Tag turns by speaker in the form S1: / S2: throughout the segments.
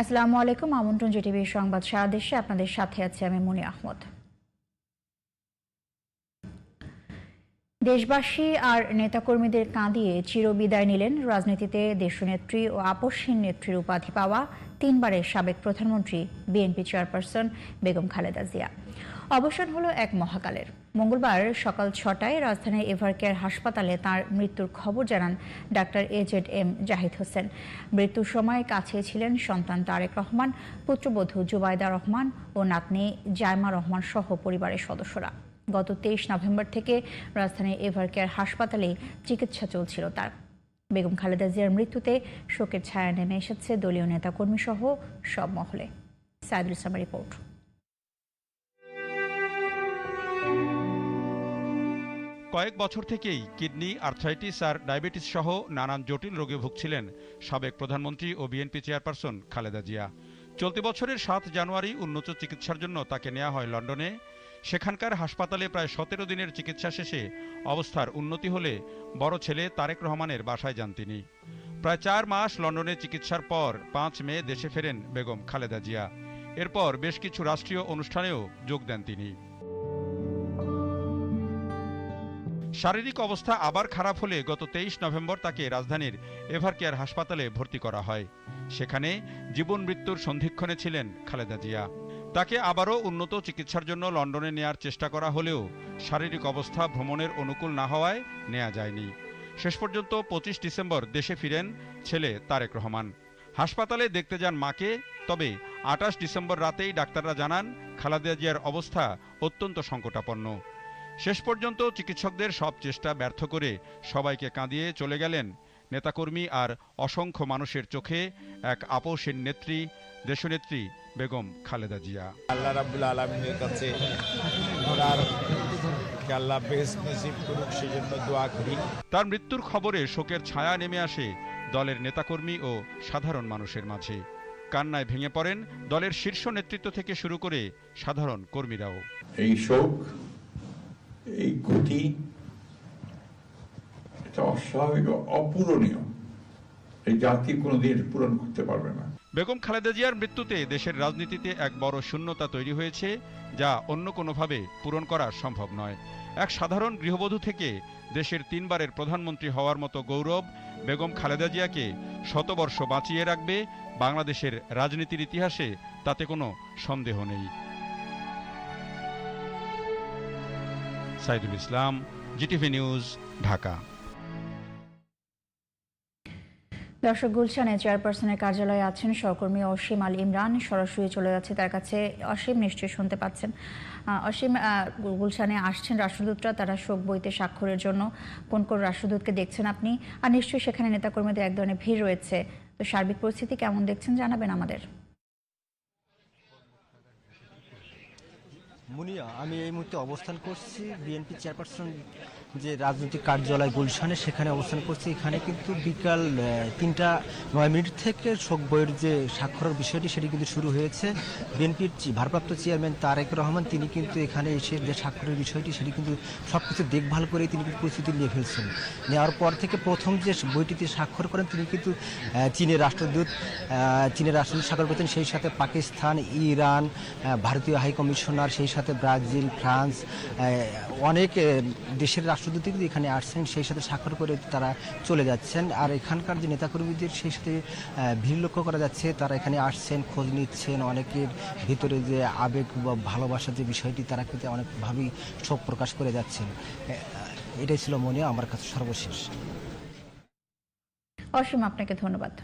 S1: আসসালামু আলাইকুম, আমন্ত্রণ জিটিভির সংবাদ সারা দেশে আপনাদের সাথে আছে আমি মনি আহমদ। দেশবাসী আর নেতাকর্মীদের কাঁদিয়ে চিরবিদায় নিলেন রাজনীতিতে দেশনেত্রী ও আপসহীন নেত্রীর উপাধি পাওয়া তিনবারের সাবেক প্রধানমন্ত্রী, বিএনপি চেয়ারপারসন বেগম খালেদা জিয়া। অবসান হলো এক মহাকালের। মঙ্গলবার সকাল ছটায় রাজধানীর এভারকেয়ার হাসপাতালে তার মৃত্যুর খবর জানান doctor AZ M Zahid Hossain. মৃত্যুর সময় কাছে ছিলেন সন্তান তারেক রহমান, পুত্রবধূ জুবাইদা রহমান ও নাতনি জায়মা রহমান সহ পরিবারের সদস্যরা। গত তেইশ নভেম্বর থেকে রাজধানীর এভারকেয়ার হাসপাতালে চিকিৎসা চলছিল তার। বেগম খালেদা জিয়ার মৃত্যুতে শোকের ছায়া নেমে এসেছে দলীয় নেতাকর্মী সহ সব মহলে। সাইদুল ইসলামের রিপোর্ট।
S2: কয়েক বছর থেকেই কিডনি, আর্থ্রাইটিস আর ডায়াবেটিস সহ নানান জটিল রোগে ভুগছিলেন সাবেক প্রধানমন্ত্রী ও বিএনপি চেয়ারপারসন খালেদা জিয়া। চলতি বছরের সাত জানুয়ারি উন্নত চিকিৎসার জন্য তাকে নেওয়া হয় লন্ডনে। সেখানকার হাসপাতালে প্রায় সতেরো দিনের চিকিৎসা শেষে অবস্থার উন্নতি হলে বড় ছেলে তারেক রহমানের বাসায় যান তিনি। প্রায় চার মাস লন্ডনে চিকিৎসার পর পাঁচ মে দেশে ফেরেন বেগম খালেদা জিয়া। এরপর বেশ কিছু রাষ্ট্রীয় অনুষ্ঠানেও যোগ দেন তিনি। শারীরিক অবস্থা আবার খারাপ হলে গত তেইশ নভেম্বর তাকে রাজধানীর এভারকেয়ার হাসপাতালে ভর্তি করা হয়। সেখানে জীবন মৃত্যুর সন্ধিক্ষণে ছিলেন খালেদা জিয়া। তাকে আবারও উন্নত চিকিৎসার জন্য লন্ডনে নেয়ার চেষ্টা করা হলেও শারীরিক অবস্থা ভ্রমণের অনুকূল না হওয়ায় নেওয়া যায়নি। শেষ পর্যন্ত পঁচিশ ডিসেম্বর দেশে ফিরেন ছেলে তারেক রহমান। হাসপাতালে দেখতে যান মাকে, তবে আটাশ ডিসেম্বর রাতেই ডাক্তাররা জানান, খালেদা জিয়ার অবস্থা অত্যন্ত সংকটাপন্ন। শেষ পর্যন্ত চিকিৎসকদের সব চেষ্টা ব্যর্থ করে সবাইকে কাঁদিয়ে চলে গেলেন নেতাকর্মী আর অসংখ্য মানুষের চোখে এক আপোষের নেত্রী দেশনেত্রী বেগম খালেদা জিয়া।
S3: আল্লাহ রাবুল আলমিনের কাছে ওনার কে আল্লাহ বেশ নসিব করুক সেজন্য দোয়া করি।
S2: তার মৃত্যুর খবরে শোকের ছায়া নেমে আসে দলের নেতাকর্মী ও সাধারণ মানুষের মাঝে। কান্নায় ভেঙে পড়েন দলের শীর্ষ নেতৃত্ব থেকে শুরু করে সাধারণ কর্মীরাও।
S4: এই শোক এই গতি এটা অস্বাভাবিক অপূরণীয়। এই জাতি কোনোদিন পূরণ করতে পারবে না।
S2: বেগম খালেদা জিয়ার মৃত্যুতে দেশের রাজনীতিতে এক বড় শূন্যতা তৈরি হয়েছে, যা অন্য কোনোভাবে পূরণ করা সম্ভব নয়। এক সাধারণ গৃহবধূ থেকে দেশের তিনবারের প্রধানমন্ত্রী হওয়ার মতো গৌরব বেগম খালেদা জিয়াকে শতবর্ষ বাঁচিয়ে রাখবে, বাংলাদেশের রাজনীতির ইতিহাসে তাতে কোনো সন্দেহ নেই। Saidul Islam, GTV news, Dhaka.
S1: দর্শক, গুলশানে চেয়ারপারসনের কার্যালয়ে আছেন সহকর্মী অসীম আল ইমরান। সরাসরি চলে যাচ্ছে তার কাছে অসীম, নিশ্চয়ই শুনতে পাচ্ছেন। অসীম গুলশানে আসছেন রাষ্ট্রদূতরা, তারা শোক বইতে স্বাক্ষরের জন্য। কোন কোন রাষ্ট্রদূতকে দেখছেন আপনি? আর নিশ্চয়ই সেখানে নেতাকর্মীদের এক ধরনের ভিড় রয়েছে। তো সার্বিক পরিস্থিতি কেমন দেখছেন, জানাবেন আমাদের।
S5: মুনিয়া আমি এই মুহূর্তে অবস্থান করছি বিএনপি চেয়ারপারসন যে রাজনৈতিক কার্যালয় গুলশানে সেখানে অবস্থান করছি, এখানে কিন্তু বিকাল তিনটা নয় মিনিট থেকে শোক বইয়ের যে স্বাক্ষরের বিষয়টি সেটি কিন্তু শুরু হয়েছে। বিএনপির ভারপ্রাপ্ত চেয়ারম্যান তারেক রহমান, তিনি কিন্তু এখানে এসে যে স্বাক্ষরের বিষয়টি সেটি কিন্তু সব কিছু দেখভাল করে তিনি কিন্তু প্রস্তুতি নিয়ে ফেলছেন। নেওয়ার পর থেকে প্রথম যে বইটিতে স্বাক্ষর করেন, তিনি কিন্তু চীনের রাষ্ট্রদূত চীনের রাষ্ট্রদূত স্বাক্ষর করেছেন, সেই সাথে পাকিস্তান, ইরান ভারতীয় হাই কমিশনার সেই সাথে ব্রাজিল, ফ্রান্স অনেক দেশের দেশের রাষ্ট্রদূত কিন্তু এখানে আসছেন, সেই সাথে স্বাক্ষর করে তারা চলে যাচ্ছেন। আর এখানকার যে নেতাকর্মীদের, সেই সাথে ভিড় লক্ষ্য করা যাচ্ছে। তারা এখানে আসছেন, খোঁজ নিচ্ছেন। অনেকের ভিতরে যে আবেগ বা ভালোবাসার যে বিষয়টি, তারা কিন্তু অনেকভাবেই শোক প্রকাশ করে যাচ্ছেন। এটাই ছিল মনে, আমার কাছে সর্বশেষ।
S1: অসীম, আপনাকে ধন্যবাদ।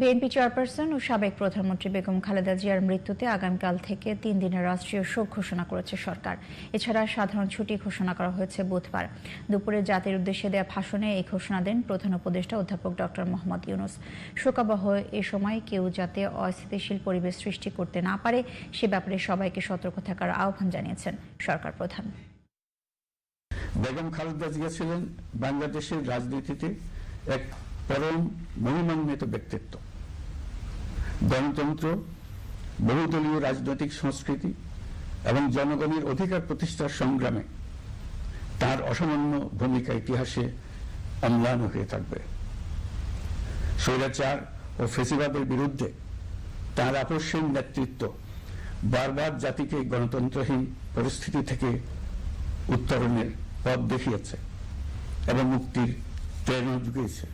S1: বিএনপি চেয়ারপারসন ও সাবেক প্রধানমন্ত্রী বেগম খালেদা জিয়ার মৃত্যুতে আগামীকাল থেকে তিন দিনের রাষ্ট্রীয় শোক ঘোষণা করেছে সরকার। এছাড়া সাধারণ ছুটি ঘোষণা করা হয়েছে বুধবার। দুপুরে জাতির উদ্দেশ্যে দেওয়া ভাষণে এই ঘোষণা দেন প্রধান উপদেষ্টা অধ্যাপক ডক্টর মোহাম্মদ ইউনুস। শোকাবহ এ সময় কেউ যাতে অস্থিতিশীল পরিবেশ সৃষ্টি করতে না পারে, সে ব্যাপারে সবাইকে সতর্ক থাকার আহ্বান জানিয়েছেন সরকার প্রধান।
S6: বেগম খালেদা জিয়া ছিলেন বাংলাদেশের রাজনীতিতে এক পরম মহিমান্বিত ব্যক্তিত্ব। গণতন্ত্র, বহুদলীয় রাজনৈতিক সংস্কৃতি এবং জনগণের অধিকার প্রতিষ্ঠার সংগ্রামে তার অসামান্য ভূমিকা ইতিহাসে অম্লান হয়ে থাকবে। স্বৈরাচার ও ফেসিবাদের বিরুদ্ধে তার আপসীন নেতৃত্ব বারবার জাতিকে গণতন্ত্রহীন পরিস্থিতি থেকে উত্তরণের পথ দেখিয়েছে এবং মুক্তির প্রেরণা জুগিয়েছে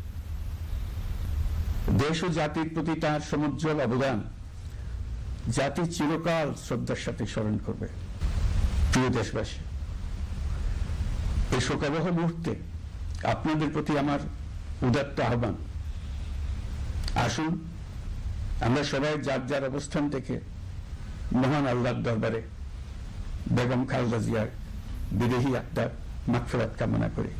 S6: দেশ ও জাতির প্রতি তার সমুজ্জ্বল অবদান। জাতি চিরকাল শ্রদ্ধার সাথে স্মরণ করবে। প্রিয় দেশবাসী, এই শোকাবহ মুহূর্তে আপনাদের প্রতি আমার উদাত্ত আহ্বান। আসুন, আমরা সবাই যার যার অবস্থান থেকে মহান আল্লাহর দরবারে বেগম খালেদা জিয়ার বিদেহী আত্মার মাগফিরাত কামনা করি।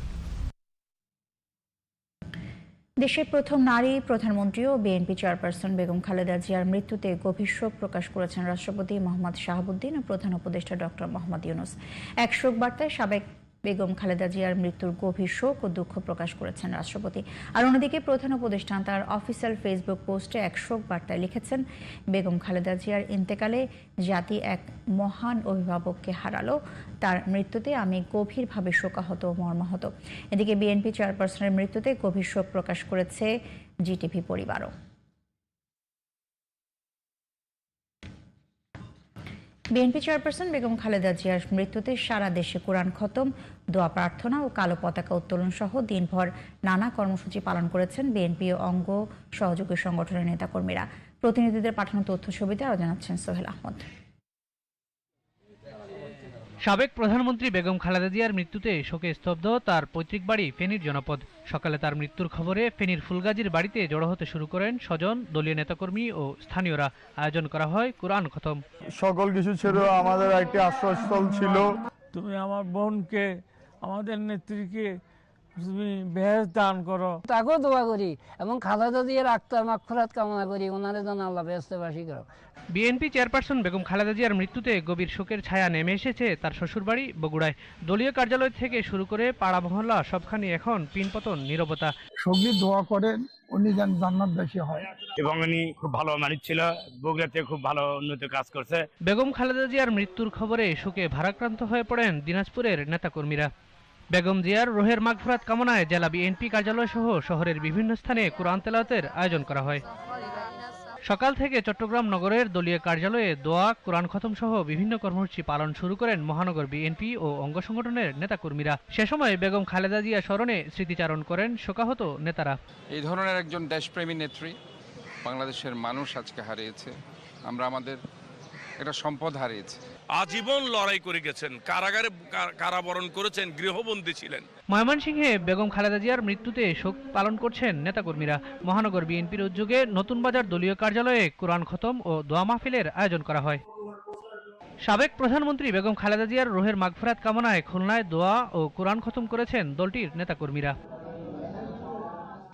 S1: দেশের প্রথম নারী প্রধানমন্ত্রী ও বিএনপি চেয়ারপারসন বেগম খালেদা জিয়ার মৃত্যুতে গভীর শোক প্রকাশ করেছেন রাষ্ট্রপতি মোহাম্মদ শাহাবুদ্দিন ও প্রধান উপদেষ্টা ডক্টর মোহাম্মদ ইউনুস। এক শোক বার্তায় সাবেক বেগম খালেদা জিয়ার মৃত্যুর গভীর শোক ও দুঃখ প্রকাশ করেছেন রাষ্ট্রপতি। আর অন্যদিকে প্রধান উপদেষ্টা তার অফিসিয়াল ফেসবুক পোস্টে এক শোক বার্তায় লিখেছেন, বেগম খালেদা জিয়ার ইন্তেকালে জাতি এক মহান অভিভাবককে হারালো। তার মৃত্যুতে আমি গভীরভাবে শোকাহত ও মর্মাহত। এদিকে বিএনপি চেয়ারপারসনের মৃত্যুতে গভীর শোক প্রকাশ করেছে জিটিভি পরিবারও। বিএনপি চেয়ারপারসন বেগম খালেদা জিয়ার মৃত্যুতে সারা দেশে কোরআন খতম, দোয়া প্রার্থনা ও কালো পতাকা উত্তোলন সহ দিনভর নানা কর্মসূচি পালন করেছেন বিএনপি ও অঙ্গ সহযোগী সংগঠনের নেতাকর্মীরা। প্রতিনিধিদের পাঠানো তথ্য ছবিতে আরও জানাচ্ছেন সোহেল আহমদ।
S7: সাবেক প্রধানমন্ত্রী বেগম খালেদা জিয়ার মৃত্যুতে শোকে স্তব্ধ তার পৈতৃক বাড়ি ফেনীর জনপদ। সকালে তার মৃত্যুর খবরে ফেনীর ফুলগাজীর বাড়িতে জড়ো হতে শুরু করেন স্বজন দলীয় নেতাকর্মী ও স্থানীয়রা। আয়োজন করা হয় কোরআন খতম।
S8: সকল কিছু ছিল আমাদের একটি আশ্রয়স্থল ছিল। তুমি আমার বোনকে আমাদের নেত্রীকে তুমি বেহেস দান করো।
S9: তাকেও দোয়া করি এবং খালেদা দিয়ে আক্তার মাগফিরাত কামনা করি ওনারে যেন আল্লাহ করো
S7: বিএনপি চেয়ারপারসন বেগম খালেদা জিয়ার মৃত্যুতে গভীর শোকের ছায়া নেমে এসেছে তার শ্বশুরবাড়ি বগুড়ায়। দলীয় কার্যালয় থেকে শুরু করে পাড়া মহল্লা সবখানি এখন পিনপতন নীরবতা।
S8: সঙ্গী দোয়া করেন উনি যেন জান্নাত বেশি হয়।
S10: এবং উনি খুব ভালো মানুষ ছিল বগুড়াতে খুব ভালো উন্নত কাজ করছে।
S7: বেগম খালেদা জিয়ার মৃত্যুর খবরে শোকে ভারাক্রান্ত হয়ে পড়েন দিনাজপুরের নেতাকর্মীরা। বেগম জিয়ার রোহের মাগফরাত কামনায় জেলা বিএনপি কার্যালয় সহ শহরের বিভিন্ন স্থানে কোরআন তেলাওয়াতের আয়োজন করা হয়। সকাল থেকে চট্টগ্রাম নগরের দলীয় কার্যালয়ে দোয়া, কোরআন খতম সহ বিভিন্ন কর্মসূচি পালন শুরু করেন মহানগর বিএনপি ও অঙ্গ সংগঠনের নেতাকর্মীরা। সে সময় বেগম খালেদা জিয়া স্মরণে স্মৃতিচারণ করেন শোকাহত নেতারা।
S11: এই ধরনের একজন দেশপ্রেমী নেত্রী বাংলাদেশের মানুষ আজকে হারিয়েছে। আমরা আমাদের একটা সম্পদ হারিয়েছে।
S12: আজীবন লড়াই করে গেছেন কারাগারে কারাবরণ করেছেন গৃহবন্দী ছিলেন।
S7: ময়মনসিংহে বেগম খালেদা জিয়ার মৃত্যুতে শোক পালন করছেন নেতাকর্মীরা। মহানগর বিএনপির উদ্যোগে নতুন বাজার দলীয় কার্যালয়ে কোরআন খতম ও দোয়া মাহফিলের আয়োজন করা হয়। সাবেক প্রধানমন্ত্রী বেগম খালেদা জিয়ার রোহের মাগফরাত কামনায় খুলনায় দোয়া ও কোরআন খতম করেছেন দলটির নেতাকর্মীরা।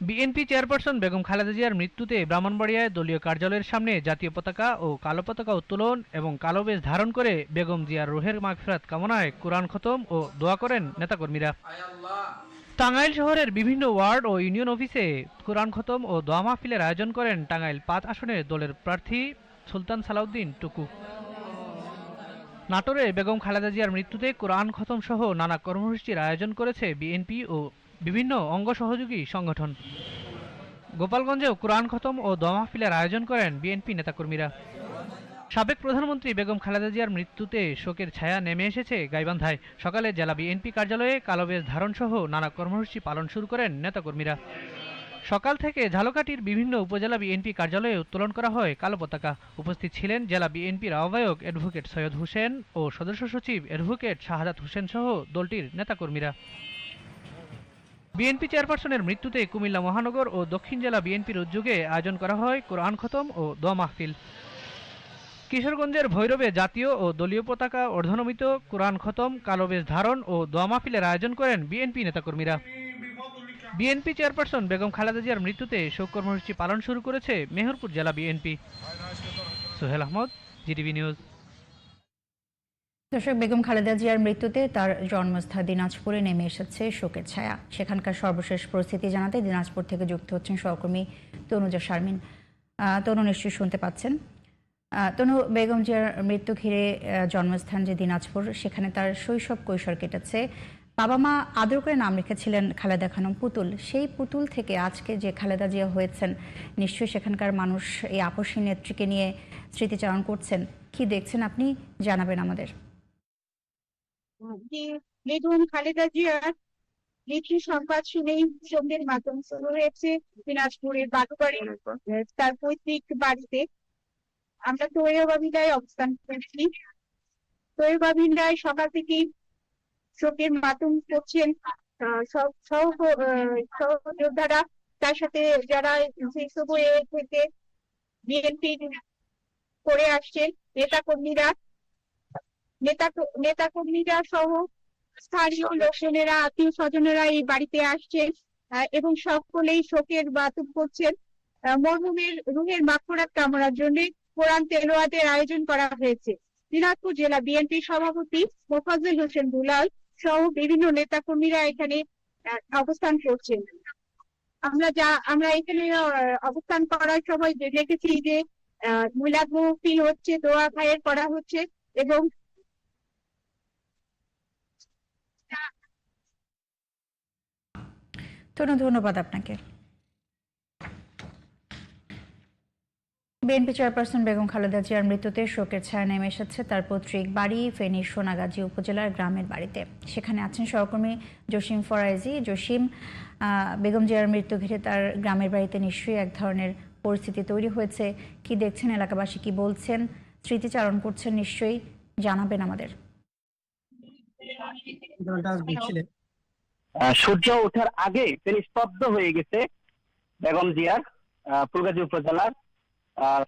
S7: বিএনপি চেয়ারপারসন বেগম খালেদা জিয়ার মৃত্যুতে ব্রাহ্মণবাড়িয়ায় দলীয় কার্যালয়ের সামনে জাতীয় পতাকা ও কালো পতাকা উত্তোলন এবং কালো বেশ ধারণ করে বেগম জিয়ার রোহের মাগফিরাত কামনায় কোরআন খতম ও দোয়া করেন নেতাকর্মীরা। টাঙ্গাইল শহরের বিভিন্ন ওয়ার্ড ও ইউনিয়ন অফিসে কোরআন খতম ও দোয়া মাহফিলের আয়োজন করেন টাঙ্গাইল পাঁচ আসনের দলের প্রার্থী সুলতান সালাউদ্দিন টুকু। নাটোরে বেগম খালেদা জিয়ার মৃত্যুতে কোরআন খতম সহ নানা কর্মসূচির আয়োজন করেছে বিএনপি ও বিভিন্ন অঙ্গ সহযোগী সংগঠন। গোপালগঞ্জেও কোরআন খতম ও দোয়া মাহফিলের আয়োজন করেন বিএনপি নেতাকর্মীরা। সাবেক প্রধানমন্ত্রী বেগম খালেদা জিয়ার মৃত্যুতে শোকের ছায়া নেমে এসেছে গাইবান্ধায়। সকালে জেলা বিএনপি কার্যালয়ে কালোবেশ ধারণ সহ নানা কর্মসূচি পালন শুরু করেন নেতাকর্মীরা। সকাল থেকে ঝালকাঠির বিভিন্ন উপজেলা বিএনপি কার্যালয়ে উত্তোলন করা হয় কালো পতাকা উপস্থিত ছিলেন জেলা বিএনপির আহ্বায়ক অ্যাডভোকেট সৈয়দ হোসেন ও সদস্য সচিব অ্যাডভোকেট শাহাদাত হোসেন সহ দলটির নেতাকর্মীরা। বিএনপি চেয়ারপারসনের মৃত্যুতে কুমিল্লা মহানগর ও দক্ষিণ জেলা বিএনপির উদ্যোগে আয়োজন করা হয় কোরআন খতম ও দোয়া মাহফিল। কিশোরগঞ্জের ভৈরবে জাতীয় ও দলীয় পতাকা অর্ধনমিত, কোরআন খতম, কালোবেশ ধারণ ও দোয়া মাহফিলের আয়োজন করেন বিএনপি নেতাকর্মীরা। বিএনপি চেয়ারপারসন বেগম খালেদা জিয়ার মৃত্যুতে শোক কর্মসূচি পালন শুরু করেছে মেহেরপুর জেলা BNP. Sohel Ahmad, GTV news.
S1: দর্শক, বেগম খালেদা জিয়ার মৃত্যুতে তার জন্মস্থান দিনাজপুরে নেমে এসেছে শোকের ছায়া। সেখানকার সর্বশেষ পরিস্থিতি জানাতে দিনাজপুর থেকে যুক্ত হচ্ছেন সহকর্মী তনুজা শারমিন। তনু নিশ্চয়ই শুনতে পাচ্ছেন। তনু, বেগম জিয়ার মৃত্যু ঘিরে জন্মস্থান যে দিনাজপুর, সেখানে তার শৈশব কৈশোর কেটেছে। বাবা মা আদর করে নাম রেখেছিলেন খালেদা খানম পুতুল। সেই পুতুল থেকে আজকে যে খালেদা জিয়া হয়েছেন, নিশ্চয়ই সেখানকার মানুষ এই আপসী নেত্রীকে নিয়ে স্মৃতিচারণ করছেন। কি দেখছেন আপনি? জানাবেন আমাদের।
S13: বেগম খালেদা জিয়ার মৃত্যু সংবাদ শুনেই সন্ধ্যের মাধ্যম শুরু হয়েছে দিনাজপুরের বাগুবাড়ি তার পৈতৃক বাড়িতে। আমরা তৈরবাবিলায় অবস্থান করছি। তৈরবাবিলায় সকাল থেকেই শোকের মাধ্যম করছেন সহযোদ্ধারা। তার সাথে যারা শীর্ষ বয়ে থেকে বিএনপি করে আসছেন নেতা কর্মীরা নেতা নেতা কর্মীরা সহ স্থানীয় লোকজনেরা আত্মীয় স্বজনেরা এই বাড়িতে আসছেন এবং সকলেই শোকের বাতুম করছেন। আহ, মরহুমের রুহের মাগফিরাত কামনার জন্য কোরআন তেলাওয়াতের আয়োজন করা হয়েছে। দিনাজপুর জেলা বিএনপি সভাপতি মোফাজ্জল হোসেন দুলাল সহ বিভিন্ন নেতা কর্মীরা এখানে অবস্থান করছেন। আমরা যা আমরা এখানে অবস্থান করার সময় দেখেছি যে আহ মিলাদ মহফিল হচ্ছে দোয়া খায়ের করা হচ্ছে এবং
S1: তনু ধন্যবাদ আপনাকে। বিএনপি চেয়ারপারসন বেগম খালেদা জিয়ার মৃত্যুতে শোকের ছায়া নেমে এসেছে তার পৈতৃক বাড়ি ফেনীর সোনাগাজী উপজেলার গ্রামের বাড়িতে। সেখানে আছেন সহকর্মী জসিম ফরাইজি। জসিম বেগম জিয়ার মৃত্যু ঘিরে তার গ্রামের বাড়িতে নিশ্চয়ই এক ধরনের পরিস্থিতি তৈরি হয়েছে। কি দেখছেন, এলাকাবাসী কি বলছেন, স্মৃতিচারণ করছেন নিশ্চয়ই জানাবেন আমাদের।
S10: সূর্য ওঠার আগে তিনি স্তব্ধ হয়ে গেছে বেগম জিয়ার ফুলগাজী উপজেলার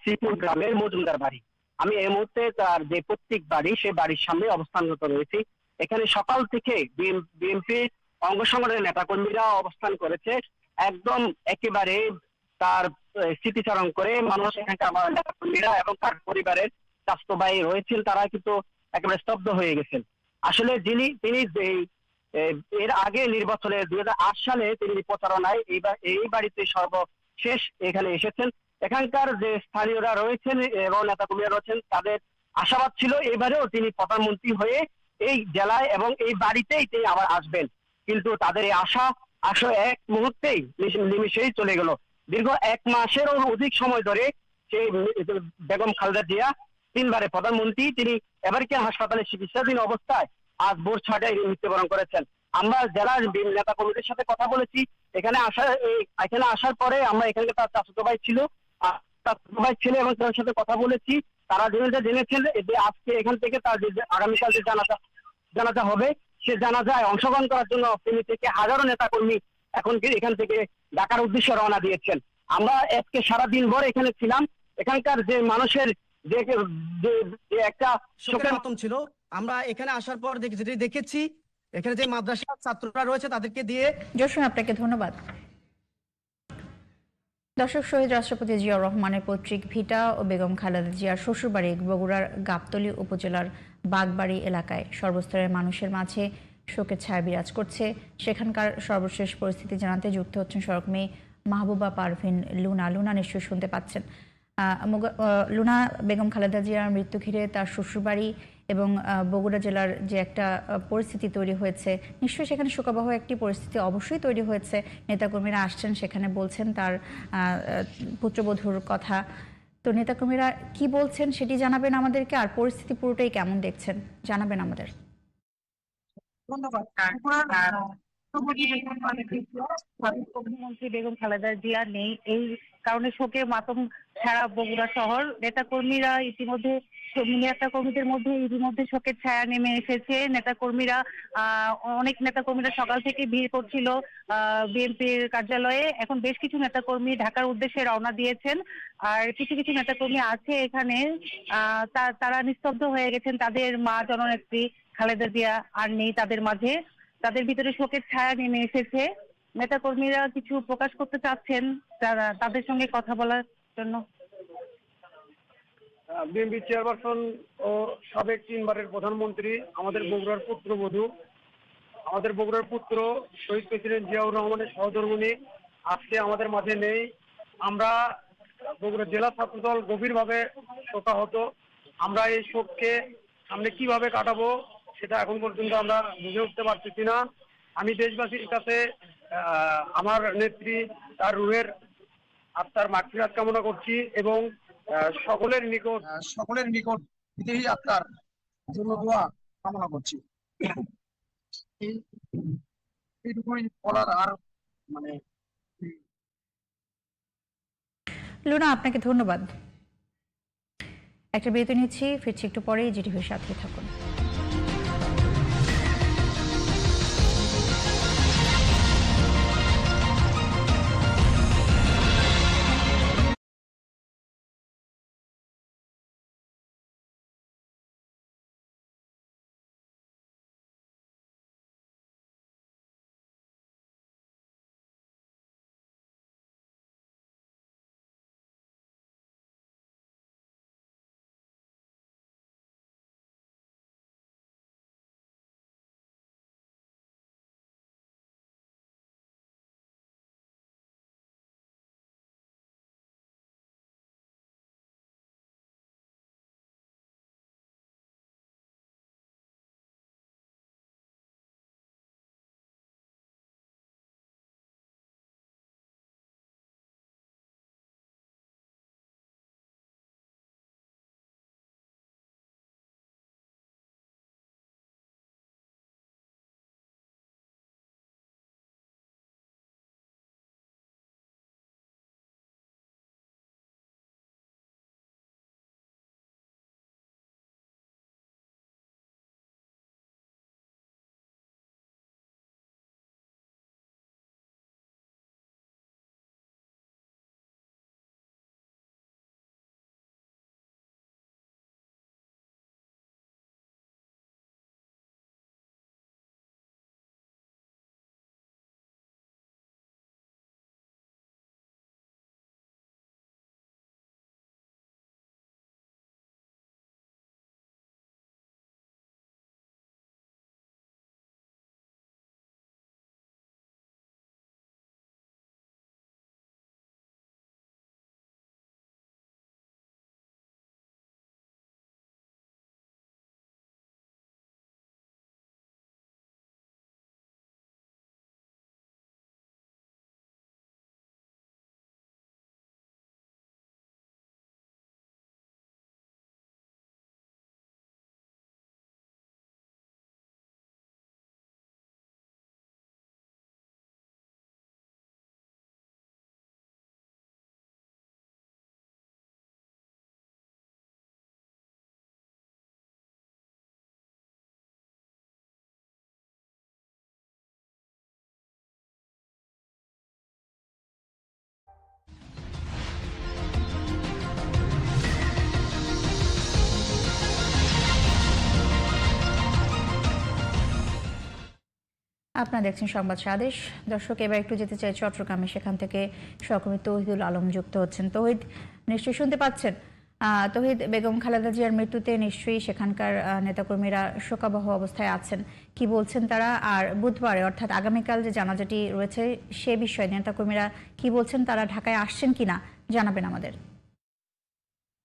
S10: শ্রীপুর গ্রামের মজুমদার বাড়ি। আমি এই মুহূর্তে তার যে প্রত্যেক বাড়ি সে বাড়ির সামনে অবস্থানরত রয়েছি। এখানে সকাল থেকে বিএনপি অঙ্গ সংগঠনের নেতাকর্মীরা অবস্থান করেছে। একদম একেবারে তার স্মৃতিচারণ করে মানুষ এখানকার আমার নেতাকর্মীরা এবং তার পরিবারের স্বাস্থ্য ভাই রয়েছেন, তারা কিন্তু একেবারে স্তব্ধ হয়ে গেছেন। আসলে যিনি, তিনি এর আগে নির্বাচনে দুই হাজার আট সালে তিনি প্রচারণায় এই বাড়িতে সর্বশেষ এখানে এসেছেন। এখানকার যে স্থানীয়রা রয়েছেন এবং নেতাকর্মীরা রয়েছেন, তাদের আশাবাদ ছিল এবারেও তিনি প্রধানমন্ত্রী হয়ে এই জেলায় এবং এই বাড়িতেই তিনি আবার আসবেন। কিন্তু তাদের এই আশা আশা এক মুহূর্তেই নিমিষেই চলে গেল। দীর্ঘ এক মাসেরও অধিক সময় ধরে সেই বেগম খালেদা জিয়া তিনবারে প্রধানমন্ত্রী, তিনি এবারকে হাসপাতালে চিকিৎসাধীন অবস্থায় আজ ভোর ছয়টায় মৃত্যুবরণ করেছেন। আমরা জেলার নেতা কর্মীদের সাথে কথা বলেছি এখানে আসার এখানে আসার পরে আমরা এখানে তার চাচাতো ভাই ছিল ছোট ভাই ছিল এবং তার সাথে কথা বলেছি। তারা জেনেছে জেনেছেন যে আজকে এখান থেকে তার আগামীকাল যে জানাজা জানাজা হবে সে জানাজায় অংশগ্রহণ করার জন্য তিনি থেকে হাজারো নেতা কর্মী এখন কি এখান থেকে ঢাকার উদ্দেশ্যে রওনা দিয়েছেন। আমরা আজকে সারা দিন ভর এখানে ছিলাম। এখানকার যে মানুষের যে একটা
S5: শোকের ছিল। আমরা এখানে আসার পর যেটি দেখেছি, এখানে যে মাদ্রাসা ছাত্ররা রয়েছে তাদেরকে দিয়ে
S1: জসিম আপনাকে ধন্যবাদ। দর্শক, শহীদ রাষ্ট্রপতি জিয়া রহমানের পৈতৃক ভিটা ও বেগম খালেদা জিয়ার শ্বশুরবাড়ি বগুড়ার গাবতলী উপজেলার বাগবাড়ি এলাকায় সর্বস্তরের মানুষের মাঝে শোকের ছায়া বিরাজ করছে। সেখানকার সর্বশেষ পরিস্থিতি জানাতে যুক্ত হচ্ছেন সড়ক মেয়ে মাহবুবা পারভিন লুনা। লুনা নিশ্চয়ই শুনতে পাচ্ছেন। লুনা, বেগম খালেদা জিয়ার মৃত্যু ঘিরে তার শ্বশুরবাড়ি এবং বগুড়া জেলার যে একটা পরিস্থিতি তৈরি হয়েছে, নিশ্চয়ই সেখানে শোকাবহ একটি পরিস্থিতি অবশ্যই তৈরি হয়েছে। নেতাকর্মীরা আসছেন, সেখানে বলছেন তার পুত্রবধূর কথা। তো নেতাকর্মীরা কি বলছেন সেটি জানাবেন আমাদেরকে? আর পরিস্থিতি পুরোটাই কেমন দেখছেন? জানাবেন আমাদের।
S13: প্রধানমন্ত্রী বেগম খালেদা জিয়া নেই। এই কারণে শোকে মাতম সারা বগুড়া শহর। নেতা কর্মীরা ইতিমধ্যে নেতা কর্মীদের মধ্যে ইতিমধ্যে শোকের ছায়া নেমে এসেছে। নেতা কর্মীরা অনেক নেতা কর্মীরা সকাল থেকে ভিড় করছিল বিএনপির কার্যালয়ে। এখন বেশ কিছু নেতা কর্মী ঢাকার উদ্দেশ্যে রওনা দিয়েছেন। আর কিছু কিছু নেতা কর্মী আছে এখানে। তারা নিস্তব্ধ হয়ে গেছেন। তাদের মা জননেত্রী খালেদা জিয়া আর নেই তাদের মাঝে। তাদের ভিতরে শোকের ছায়া নেমে এসেছে। নেতা কর্মীরা কিছু প্রকাশ করতে চাচ্ছেন, তারা তাদের সঙ্গে কথা বলার জন্য।
S10: বিএনপি চেয়ারপারসন ও সাবেক তিনবারের প্রধানমন্ত্রী, আমাদের বগুড়ার পুত্রবধূ আমাদের বগুড়ার পুত্র শহীদ প্রেসিডেন্ট জিয়াউর রহমানের সহধর্মিনী আজকে আমাদের মাঝে নেই। আমরা বগুড়া জেলা ছাত্রদল গভীরভাবে শোকাহত। আমরা এই শোককে সামনে কীভাবে কাটাবো
S14: সেটা এখন পর্যন্ত আমরা বুঝে উঠতে পারতেছি না। আমি দেশবাসীর কাছে আহ, আমার নেত্রী তার রুহের আত্মার মাতৃহাত কামনা করছি এবং আহ, সকলের নিকট সকলের নিকট বিদেহী আত্মার জন্য দোয়া কামনা করছি। এইটুকুই বলার আর মানে
S1: লুনা আপনাকে ধন্যবাদ। একটা বিরতি নিচ্ছি ফিরছি একটু পরেই জিটিভির সাথে থাকুন। আপনারা দেখছেন সংবাদ সাদেশ। দর্শক, এবার একটু যেতে চাই চট্টগ্রামে। সেখান থেকে সহকর্মী তৌহিদুল আলম যুক্ত হচ্ছেন। তৌহিদ, নিশ্চয়ই শুনতে পাচ্ছেন? তৌহিদ, বেগম খালেদা জিয়ার মৃত্যুতে নিশ্চয়ই সেখানকার নেতাকর্মীরা শোকাবহ অবস্থায় আছেন। কি বলছেন তারা? আর বুধবারে, অর্থাৎ আগামীকাল যে জানাজাটি রয়েছে সে বিষয়ে নেতাকর্মীরা কি বলছেন? তারা ঢাকায় আসছেন কিনা জানাবেন আমাদের।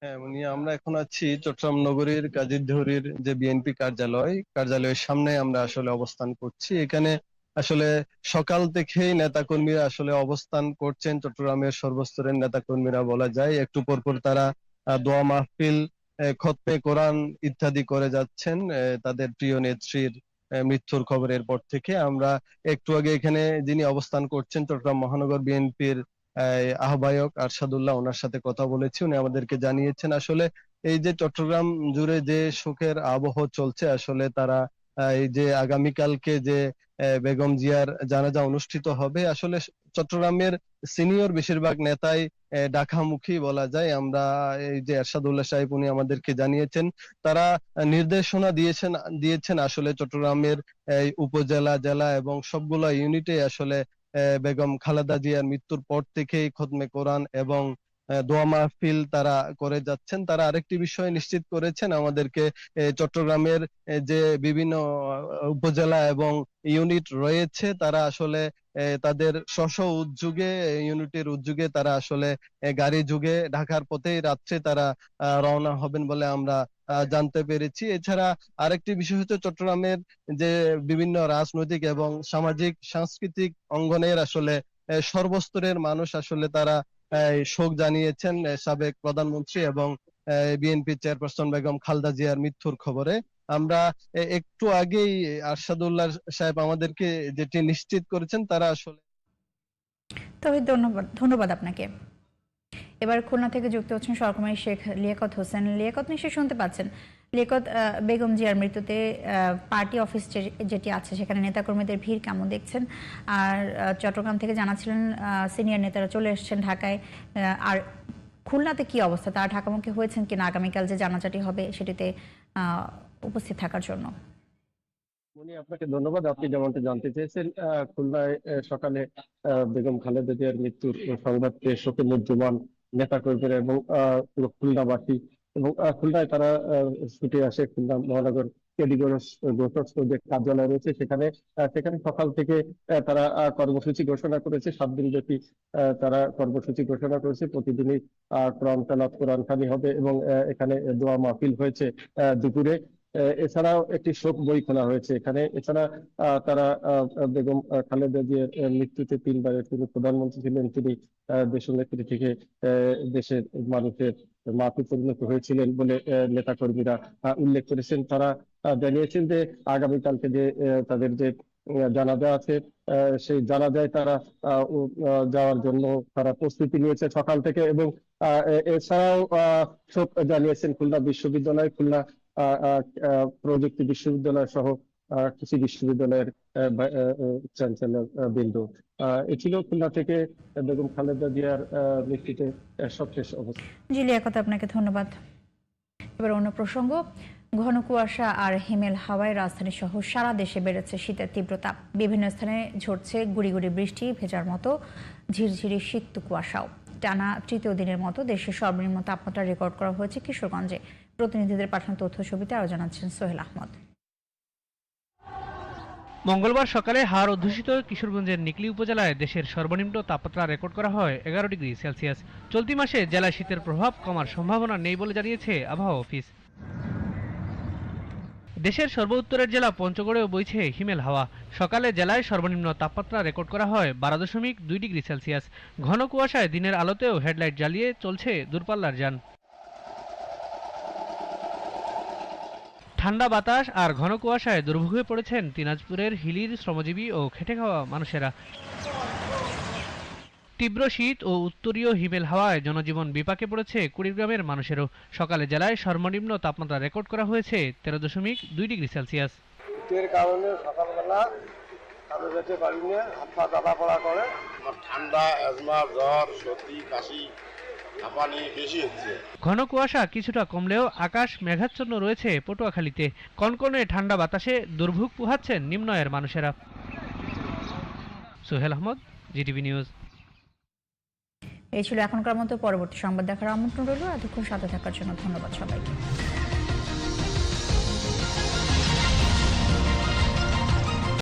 S15: হ্যাঁ আমরা এখন আছি চট্টগ্রাম নগরীর কাজীরধুরীর যে বিএনপি কার্যালয়। কার্যালয়ের সামনে আমরা আসলে অবস্থান করছি। এখানে আসলে সকাল থেকেই নেতাকর্মীরা আসলে অবস্থান করছেন চট্টগ্রামের সর্বস্তরের নেতাকর্মীরা বলা যায়। একটু পর পর তারা দোয়া মাহফিল খতমে কোরআন ইত্যাদি করে যাচ্ছেন। তাদের প্রিয় নেত্রীর মৃত্যুর খবরের পর থেকে। আমরা একটু আগে এখানে যিনি অবস্থান করছেন চট্টগ্রাম মহানগর বিএনপির আহ্বায়ক আরশাদুল্লাহ ওনার সাথে কথা বলেছি। উনি আমাদেরকে জানিয়েছেন আসলে এই যে চট্টগ্রাম জুড়ে যে শোকের আবহ চলছে, আসলে তারা এই যে আগামীকালকে যে বেগম জিয়ার জানাজা অনুষ্ঠিত হবে, আসলে চট্টগ্রামের সিনিয়র বেশিরভাগ নেতাই ঢাকামুখী বলা যায়। আমরা, এই যে এরশাদুল্লাহ সাহেব উনি আমাদেরকে জানিয়েছেন, তারা নির্দেশনা দিয়েছেন দিয়েছেন আসলে চট্টগ্রামের, এই উপজেলা, জেলা এবং সবগুলা ইউনিটে আসলে বেগম খালেদা জিয়ার মৃত্যুর পর থেকেই খতমে কোরআন এবং দোয়া মাহফিল তারা করে যাচ্ছেন। তারা আরেকটি বিষয় নিশ্চিত করেছেন, আমাদেরকে চট্টগ্রামের যে বিভিন্ন উপজেলা এবং ইউনিট রয়েছে, তারা আসলে তাদের স্ব উদ্যোগে, ইউনিটের উদ্যোগে তারা আসলে গাড়ি যুগে ঢাকার পথেই রাত্রে তারা রওনা হবেন বলে আমরা জানতে পেরেছি। এছাড়া আরেকটি বিষয় হচ্ছে চট্টগ্রামের যে বিভিন্ন রাজনৈতিক এবং সামাজিক, সাংস্কৃতিক অঙ্গনের আসলে সর্বস্তরের মানুষ আসলে তারা শোক জানিয়েছেন সাবেক প্রধানমন্ত্রী এবং বিএনপি চেয়ারপারসন বেগম খালদা জিয়ার মৃত্যুর খবরে। আমরা একটু আগেই আরশাদুল্লাহ সাহেব আমাদেরকে যেটি নিশ্চিত করেছেন, তারা আসলে
S1: তবে ধন্যবাদ ধন্যবাদ আপনাকে। এবার খুলনা থেকে যুক্ত হচ্ছেন সরকারি শেখ লিয়াকত হোসেন। লিয়াকত নিশ্চয়ই শুনতে পাচ্ছেন। লিয়াকত আহ, বেগম জিয়ার মৃত্যুতে পার্টি অফিস যেটি আছে সেখানে নেতাকর্মীদের ভিড় কেমন দেখছেন? আর চট্টগ্রাম থেকে জানাচ্ছিলেন সিনিয়র নেতারা চলে এসেছেন ঢাকায় আর খুলনাতে কি অবস্থা? তারা ঢাকামুখী হয়েছেন কিনা? আগামীকাল যে জানাজাটি হবে সেটিতে উপস্থিত থাকার জন্য।
S16: মনি আপনাকে ধন্যবাদ। আপনি যেমনটা জানতে চেয়েছেন খুলনায় সকালে বেগম খালেদা জিয়ার মৃত্যুর সংবাদ পেয়ে শোকে মুহ্যমান নেতাকর্মীরা এবং পুরো খুলনাবাসী এবং খুলনায় তারা ছুটে আসে খুলনা মহানগর কার্যালয় রয়েছে সেখানে সেখানে সকাল থেকে তারা কর্মসূচি ঘোষণা করেছে। সাত দিন ব্যাপী তারা কর্মসূচি ঘোষণা করেছে। প্রতিদিনই আহ, তালাত কোরআন খানি হবে এবং এখানে দোয়া মাহফিল হয়েছে দুপুরে। এছাড়াও একটি শোক বই খোলা হয়েছে এখানে। এছাড়া তারা বেগম খালেদা জিয়ার মৃত্যুতে তিনবারের তিনি প্রধানমন্ত্রী ছিলেন। তিনি দেশনেত্রী থেকে দেশের মানুষের মাতৃ পরিণত হয়েছিলেন বলে আহ, নেতাকর্মীরা আহ, উল্লেখ করেছেন। তারা জানিয়েছেন যে আগামীকালকে যে তাদের যে জানাজা আছে সেই জানাজায় তারা যাওয়ার জন্য তারা প্রস্তুতি নিয়েছে সকাল থেকে এবং এছাড়াও শোক জানিয়েছেন খুলনা বিশ্ববিদ্যালয়। খুলনা প্রযুক্তি বিশ্ববিদ্যালয় সহ কৃষি বিশ্ববিদ্যালয়ের চ্যান্সেলর বিন্দু। এ ছিল খুলনা থেকে বেগম খালেদা জিয়ার সবশেষ অবস্থা।
S1: আপনাকে ধন্যবাদ। এবার অন্য প্রসঙ্গ। ঘন কুয়াশা আর হিমেল হাওয়ায় রাজধানী সহ সারা দেশে বেড়েছে শীতের তীব্রতা। বিভিন্ন স্থানে ঝরছে গুড়ি গুড়ি বৃষ্টি, ভেজার মতো ঝিরঝিরি শীত কুয়াশাও। টানা তৃতীয় দিনের মতো দেশের সর্বনিম্ন তাপমাত্রা রেকর্ড করা হয়েছে কিশোরগঞ্জে। প্রতিনিধিদের পাঠানো তথ্য ছবিতে আরও জানাচ্ছেন সোহেল আহমদ।
S7: মঙ্গলবার সকালে হার অধ্যুষিত কিশোরগঞ্জের নিকলি উপজেলায় দেশের সর্বনিম্ন তাপমাত্রা রেকর্ড করা হয় এগারো ডিগ্রি সেলসিয়াস। চলতি মাসে জেলায় শীতের প্রভাব কমার সম্ভাবনা নেই বলে জানিয়েছে আবহাওয়া অফিস। দেশের সর্বোত্তরের জেলা পঞ্চগড়েও বইছে হিমেল হাওয়া। সকালে জেলায় সর্বনিম্ন তাপমাত্রা রেকর্ড করা হয় বারো দশমিক দুই ডিগ্রি সেলসিয়াস। ঘন কুয়াশায় দিনের আলোতেও হেডলাইট জ্বালিয়ে চলছে দূরপাল্লার যান। ঠান্ডা বাতাস আর ঘন কুয়াশায় দুর্ভোগে পড়েছেন দিনাজপুরের হিলির শ্রমজীবী ও খেটে খাওয়া মানুষেরা। তীব্র শীত ও উত্তরীয় হিমেল হাওয়ায় জনজীবন বিপাকে পড়েছে কুড়িগ্রামের মানুষেরও। সকালে জেলায় সর্বনিম্ন তাপমাত্রা রেকর্ড করা হয়েছে তেরো দশমিক দুই ডিগ্রি সেলসিয়াস।
S14: শীতের কারণে সকালবেলা কাজে যেতে পারি না হাত পা জ্বালা পড়া করে।
S17: আমার ঠান্ডা অ্যাজমা জ্বর সর্দি কাশি
S7: ঘন কুয়াশা কিছুটা কমলেও আকাশ মেঘাচ্ছন্ন রয়েছে পটুয়াখালীতে। কনকনে ঠান্ডা বাতাসে দুর্ভোগ পোহাচ্ছেন নিম্ন এর মানুষেরা। Sohel Ahmad GTV news.
S1: এই ছিল এখনকার মতো পরবর্তী সংবাদ দেখার আমন্ত্রণ রইল। এতক্ষণ সাথে থাকার জন্য ধন্যবাদ সবাইকে।